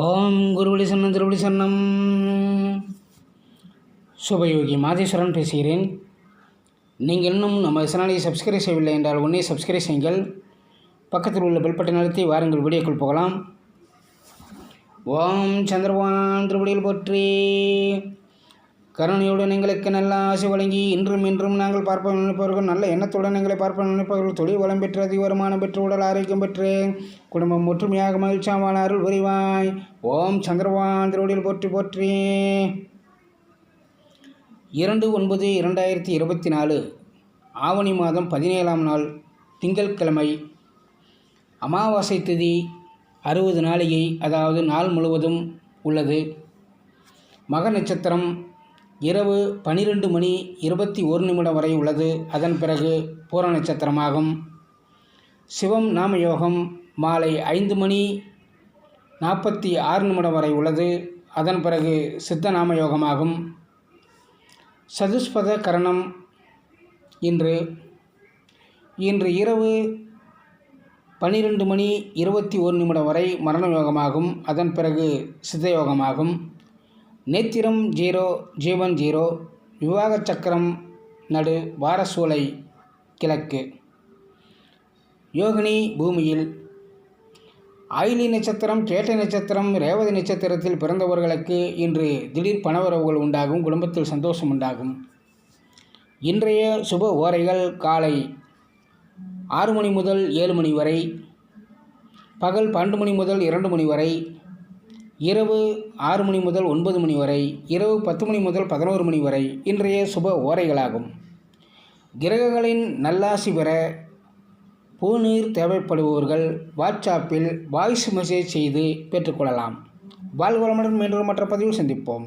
ஓம் குருவழி சன்னம் திருவழி சன்னம் சுபயோகி மாதேஸ்வரன் பேசுகிறேன். நீங்கள் இன்னும் நம்ம சேனலை சப்ஸ்கிரைப் செய்யவில்லை என்றால் உடனே சப்ஸ்கிரைப் செய்யுங்கள். பக்கத்தில் உள்ள பெல் பட்டன் அழுத்தி வாருங்கள் வீடியோக்குள் போகலாம். ஓம் சந்திரவான் திருவடியில் போற்றி. கருணையுடன் எங்களுக்கு நல்ல ஆசை வழங்கி இன்றும் இன்றும் நாங்கள் பார்ப்ப நினைப்பவர்கள் நல்ல எண்ணத்துடன் எங்களை பார்ப்ப நினைப்பவர்கள். தொழில் வளம் பெற்று அதிக வருமானம் பெற்று உடல் ஆரோக்கியம் பெற்று குடும்பம் ஒற்றுமையாக மகிழ்ச்சியாமான அருள் புரிவாய் ஓம் சந்திரவான் திருவடியில் போற்றி போற்றி. இரண்டு ஒன்பது இரண்டாயிரத்தி இருபத்தி நாலு ஆவணி மாதம் பதினேழாம் நாள் திங்கட்கிழமை அமாவாசை திதி அறுபது நாளிகை அதாவது நாள் முழுவதும் உள்ளது. மக நட்சத்திரம் இரவு பனிரெண்டு மணி இருபத்தி ஒரு நிமிடம் வரை உள்ளது. அதன் பிறகு பூர நட்சத்திரமாகும். சிவம் நாம யோகம் மாலை ஐந்து மணி நாற்பத்தி ஆறு நிமிடம் வரை உள்ளது. அதன் பிறகு சித்த நாம யோகமாகும் சதுஷ்பத கரணம் இன்று. இன்று இரவு பன்னிரெண்டு மணி இருபத்தி ஒரு நிமிடம் வரை மரண யோகமாகும். அதன் பிறகு சித்த யோகமாகும். நேத்திரம் ஜீரோ ஜீவன் ஜீரோ விவாக சக்கரம் நடு வாரசூலை கிழக்கு. யோகினி பூமியில் ஆயிலி நட்சத்திரம் கேட்டை நட்சத்திரம் ரேவதி நட்சத்திரத்தில் பிறந்தவர்களுக்கு இன்று திடீர் பணவரவுகள் உண்டாகும் குடும்பத்தில் சந்தோஷம் உண்டாகும். இன்றைய சுப ஓரைகள் காலை ஆறு மணி முதல் ஏழு மணி வரை பகல் பன்னெண்டு மணி முதல் இரண்டு மணி வரை இரவு ஆறு மணி முதல் ஒன்பது மணி வரை இரவு பத்து மணி முதல் பதினோரு மணி வரை இன்றைய சுப ஓரைகளாகும். கிரகங்களின் நல்லாசி பெற பூநீர் தேவைப்படுபவர்கள் வாட்ஸ்அப்பில் வாய்ஸ் மெசேஜ் செய்து பெற்றுக்கொள்ளலாம். வாழ்வளமுடன் மீண்டும் மற்ற பதிவில் சந்திப்போம்.